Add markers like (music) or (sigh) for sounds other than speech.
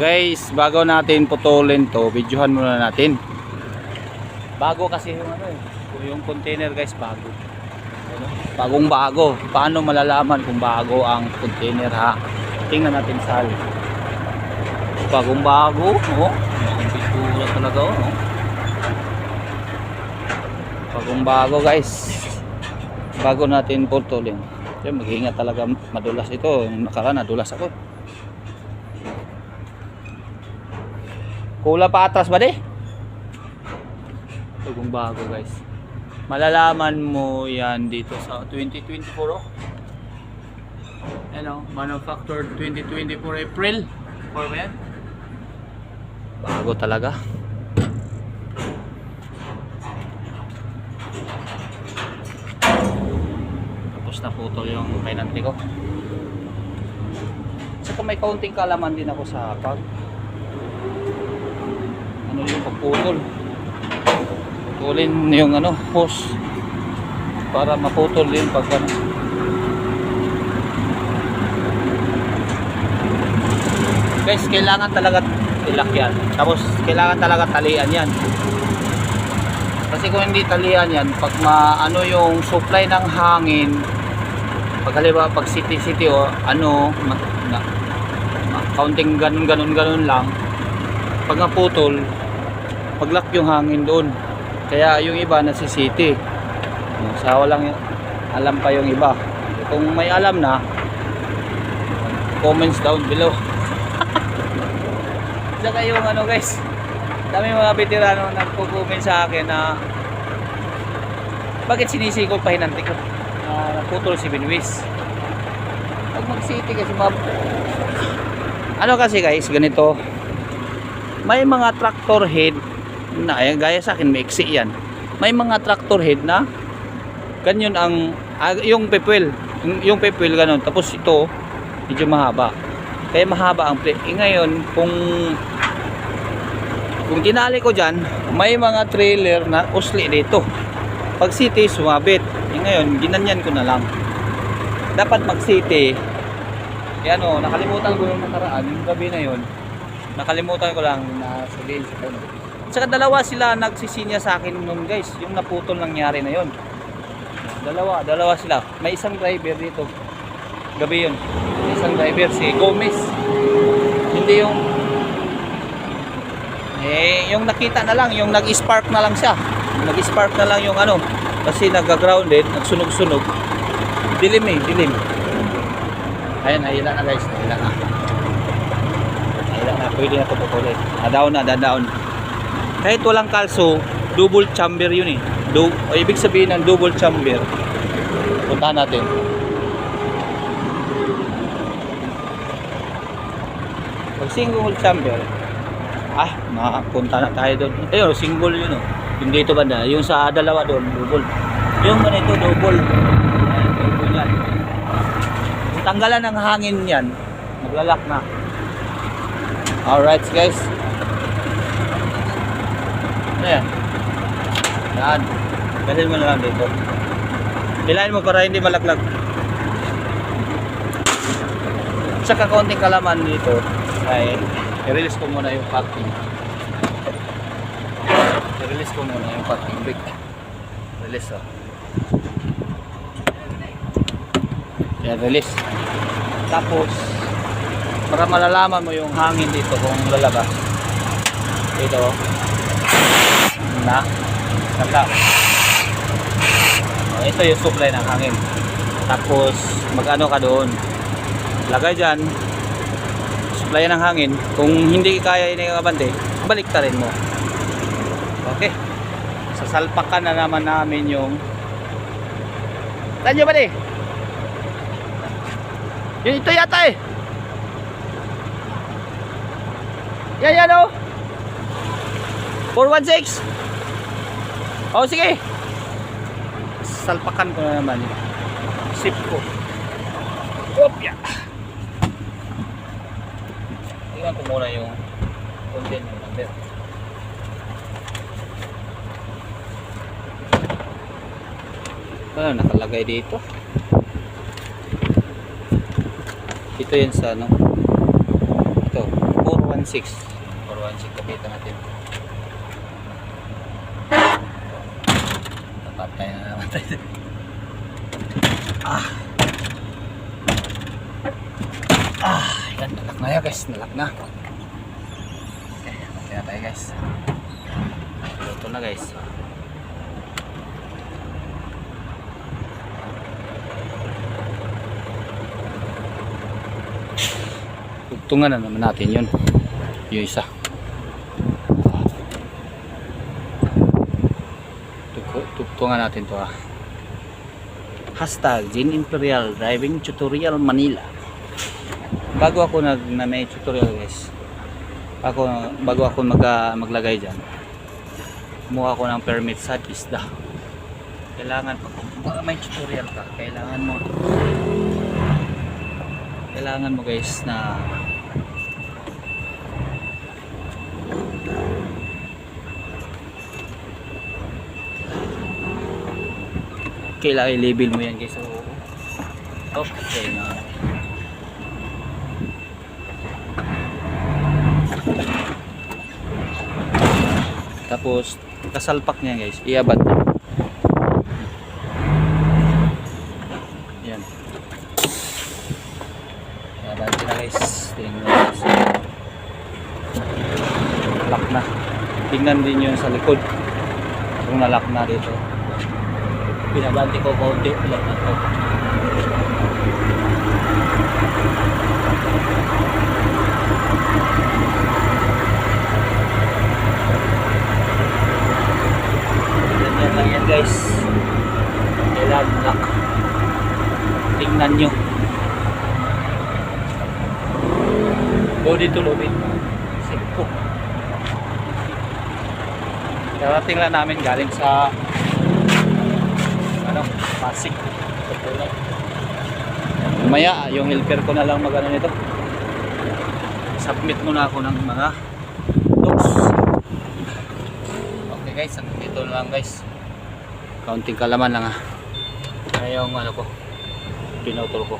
Guys, bago natin putulin to, videohan muna natin. Bago kasi yung ano eh, yung container guys, bago. Ano? Bagong bago. Paano malalaman kung bago ang container ha? Tingnan natin sa hal. Bagong bago, oh. Ang pintura talaga oh. oh. Bagong bago guys. Bago natin putulin. Kaya mag-iingat talaga madulas ito. Yung nakaraan nadulas ako. Kula pa atras ba di? Bagong bago guys. Malalaman mo yan dito sa 2024 oh. Ano, manufactured 2024 April. Or ba yan? Bago talaga. Tapos na putol yung pinanti ko. Saka may kaunting kalaman din ako sa pag ano yung pagputol. Putulin yung ano, hose para maputol din pag ano. Guys, kailangan talaga ilak yan. Tapos kailangan talaga talian yan. Kasi kung hindi talian yan, pag maano yung supply ng hangin, pag halimbawa pag city city o ano, ma, na, counting ganun ganun ganun lang, pag naputol, paglak yung hangin doon. Kaya yung iba nasa city. Sa walang alam pa yung iba. Kung may alam na, comments down below. (laughs) Saka yung ano guys, dami mga veterano nagko-comment sa akin na bakit sinisikol pa hinantik ko na naputol si Binwis. Pag mag-city kasi mga ano kasi guys, ganito may mga tractor head na ayan, gaya sa akin may iksi yan. May mga tractor head na ganyan ang ah, yung pepwell yung, yung pepwell ganun. Tapos ito medyo mahaba. Kaya mahaba ang plate. Eh, ngayon kung kung tinali ko dyan may mga trailer na usli dito. Pag city sumabit. Eh, ngayon ginanyan ko na lang. Dapat mag city. Eh, ano nakalimutan ko yung nakaraan yung gabi na yun nakalimutan ko lang na sabihin sa kanya. Saka dalawa sila nagsisinya sa akin noon guys, yung naputol nangyari na yon. Dalawa, dalawa sila. May isang driver dito. Gabi yun. May isang driver si Gomez. Hindi yung eh yung nakita na lang, yung nag-spark na lang siya. Nag-spark na lang yung ano kasi nag-grounded, nagsunog-sunog. Dilim eh, dilim. Ayan, nahila na guys, nahila na. Wala na, pwede na ito putulin. Nadaon na, dadaon. Kahit walang kalso, double chamber yun eh. Do, o ibig sabihin ng double chamber, puntahan natin. Pag single chamber, ah, makapunta na tayo doon. Ayun, single yun oh. Yung dito banda, yung sa dalawa doon, double. Yung ganito, double. Double tanggalan ng hangin yan, maglalak na. Alright guys. Ayan. Yan. Dalhin mo na lang dito. Hilahin mo para hindi malaglag. Saka konting kalaman dito ay i-release ko muna yung packing. I-release ko muna yung packing brake. Release oh. Yan, release. Tapos, para malalaman mo yung hangin dito kung lalabas ito na? Saka oh, ito yung supply ng hangin. Tapos magano ka doon? Lagay dyan. Supply ng hangin. Kung hindi kaya ini kabante balik ta rin mo. Okay. Sasalpakan na naman namin yung tanyo ba di yun ito yata eh. Yan yan oh. 416. Oh sige. Salpakan ko na naman. Sip ko. Opya. Tingnan ko muna yung content yung number. Ano nakalagay dito? Ito yan sa ano? Ito, 416. 416. 416 kapitan natin. Napatay na naman tayo. Ah. Ah, yan, nalak na yan guys, nalak na. Okay, okay na tayo guys. Luto na guys. Tugtungan na naman natin yun. Yung isa. Tugtungan natin to ah. Hashtag Gin Imperial Driving Tutorial Manila. Bago ako nag na may tutorial guys. Ako bago ako mag, ah, maglagay diyan. Kumuha ako ng permit sa ISDA. Kailangan pag pag may tutorial ka, kailangan mo kailangan mo guys na kailangan i-label mo yan guys so okay. Na tapos kasalpak niya guys. Iabad yan. Iabad na guys. Tingnan guys lock na. Tingnan din yun sa likod. Kung nalock na dito pinabanti ko konti ulit na to. Ganyan lang yan guys. Kailangan lock tingnan nyo. Body to lobby simple. Darating lang namin galing sa ano, Pasig. Maya, yung helper ko na lang magano nito. Submit muna ako ng mga docs. Okay guys, dito lang guys. Kaunting kalaman lang ha. Kaya yung ano ko, pinutol ko.